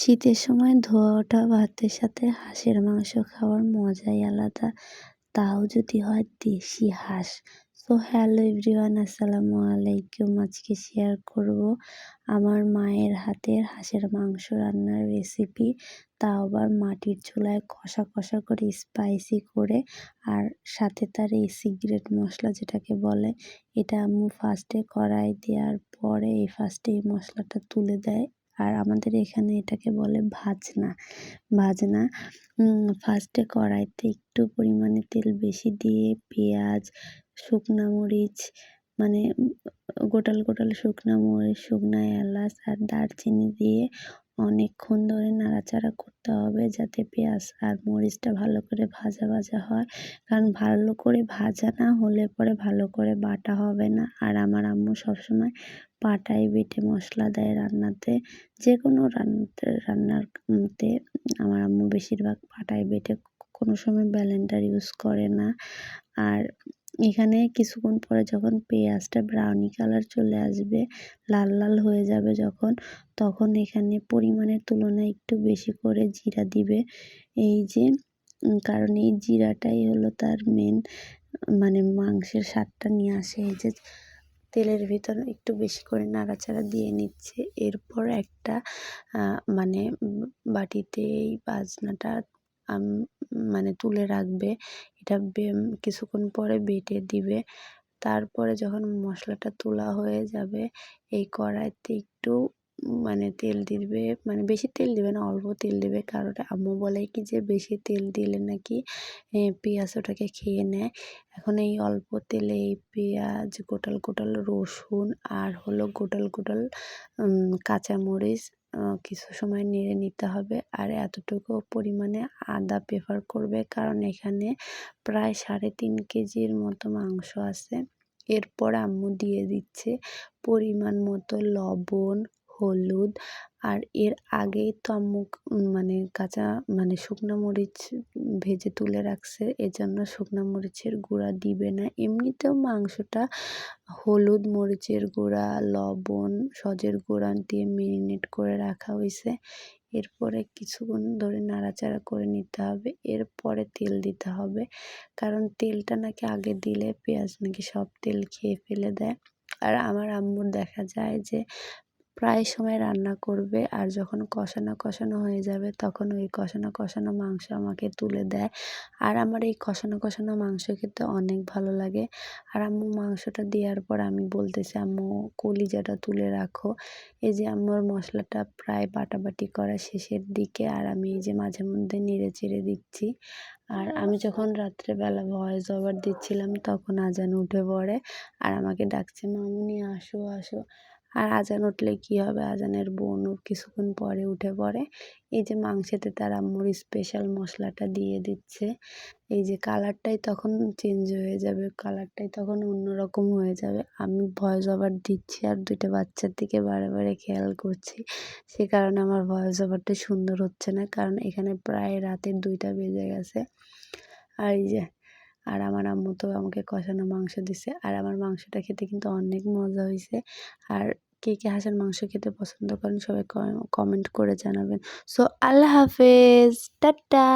শীতের সময় ধোয়া ওঠা, ভাতের সাথে হাঁসের মাংস খাওয়ার মজাই আলাদা। তাও যদি হয় দেশি হাঁস। তো হ্যালো এভরিওয়ান আসসালামু আলাইকুম। আজকে শেয়ার করব আমার মায়ের হাতের হাঁসের মাংস রান্নার রেসিপি তাও আবার মাটির চুলায় কষা কষা করে স্পাইসি করে আর সাথে তার এই সিগারেট মশলা যেটাকে বলে, এটা আম্মু ফার্স্টে কড়াই দেওয়ার পরে এই ফার্স্টে এই মশলাটা তুলে দেয়। আর আমাদের এখানে এটাকে বলে ভাজনা। ভাজনা ফার্স্টে কড়াইতে একটু পরিমাণে তেল বেশি দিয়ে পেঁয়াজ, শুকনো মরিচ মানে গোটাল গোটাল শুকনো মরিচ, শুকনো এলাচ আর দারচিনি দিয়ে অনেকক্ষণ ধরে নাড়াচাড়া করতে হবে যাতে পেঁয়াজ আর মরিচটা ভালো করে ভাজা ভাজা হয়। কারণ ভালো করে ভাজা না হলে পরে ভালো করে বাটা হবে না। আর আমার আম্মু সবসময় পাটায় বেটে মশলা দেয় রান্নাতে। যে কোনো রান্নাতে রান্নাতে আমার আম্মু বেশিরভাগ পাটাই বেটে, কোনো সময় ব্যালেন্ডার ইউজ করে না। আর এখানে কিছুক্ষণ পরে যখন পেঁয়াজটা ব্রাউনি কালার চলে আসবে, লাল লাল হয়ে যাবে যখন, তখন এখানে পরিমাণের তুলনায় একটু বেশি করে জিরা দিবে। এই যে কারণ এই জিরাটাই হলো তার মেন মানে মাংসের স্বাদটা নিয়ে আসে। এই যে, তেলের ভিতর একটু বেশি করে নাড়াচাড়া দিয়ে নিচ্ছে। এরপর একটা মানে বাটিতে এই বাজনাটা মানে তুলে রাখবে। এটা কিছুক্ষণ পরে বেটে দিবে। তারপরে যখন মশলাটা তোলা হয়ে যাবে, এই কড়াইতে একটু মানে তেল দিবে মানে বেশি তেল দিবে না, অল্প তেল দিবে। কারণ আম্মু বলে কি যে, বেশি তেল দিলে নাকি পেঁয়াজ ওটাকে খেয়ে নেয়। এখন এই অল্প তেলে এই পেঁয়াজ, গোটাল গোটাল রসুন আর হলো গোটাল গোটাল কাঁচামরিচ কিছু সময় নেড়ে নিতে হবে। আর এতটুকু পরিমাণে আদা প্রেফার করবে। কারণ এখানে প্রায় সাড়ে তিন কেজির মতো মাংস আছে। এরপর আম্মু দিয়ে দিচ্ছে পরিমাণ মতো লবণ হলুদ আর এর আগেই তো আম্মু মানে কাঁচা মানে শুকনো মরিচ ভেজে তুলে রাখছে, এজন্য শুকনো মরিচের গুঁড়া দিবে না। এমনিতেও মাংসটা হলুদ মরিচের গুঁড়া, লবণ, সজের গুঁড়া দিয়ে মেরিনেট করে রাখা হয়েছে। এরপরে কিছুক্ষণ ধরে নাড়াচাড়া করে নিতে হবে, এরপরে তেল দিতে হবে। কারণ তেলটা নাকি আগে দিলে পেঁয়াজ নাকি সব তেল খেয়ে ফেলে দেয়। আর আমার আম্মুর দেখা যায় যে প্রায় সময় রান্না করবে আর যখন কষানো কষানো হয়ে যাবে তখন ওই কষানো কষানো মাংস আমাকে তুলে দেয়। আর আমার এই কষানো কষানো মাংস খেতে অনেক ভালো লাগে। আর আম্মু মাংসটা দেওয়ার পর আমি বলতেছি, আম্মু, কলিজাটা তুলে রাখো। এই যে আম্মুর মশলাটা প্রায় বাটাবাটি করা শেষের দিকে আর আমি এই যে মাঝে মধ্যে নেড়ে চেড়ে দিচ্ছি। আর আমি যখন রাত্রেবেলা ভয়েস ওভার দিচ্ছিলাম তখন আজান উঠে পড়ে। আর আমাকে ডাকছে, মামুনি, আসো আসো। আর আজান উঠলে কী হবে? আজানের বোনও কিছুক্ষণ পরে উঠে পড়ে। এই যে মাংসেতে তার আম্মুর স্পেশাল মশলাটা দিয়ে দিচ্ছে। এই যে কালারটাই তখন চেঞ্জ হয়ে যাবে। কালারটাই তখন অন্যরকম হয়ে যাবে। আমি ভয়েস ওভার দিচ্ছি আর দুইটা বাচ্চার দিকে বারে বারে খেয়াল করছি। সে কারণে আমার ভয়েস ওভারটা সুন্দর হচ্ছে না। কারণ এখানে প্রায় রাতের দুইটা বেজে গেছে। আর এই যে, আর আমার আম্মু তো আমাকে কষানো মাংস দিছে। আর আমার মাংসটা খেতে কিন্তু অনেক মজা হয়েছে আর কে কে হাঁসের মাংস খেতে পছন্দ করেন সবাই কমেন্ট করে জানাবেন। সো আল্লাহ হাফেজ, টাটা।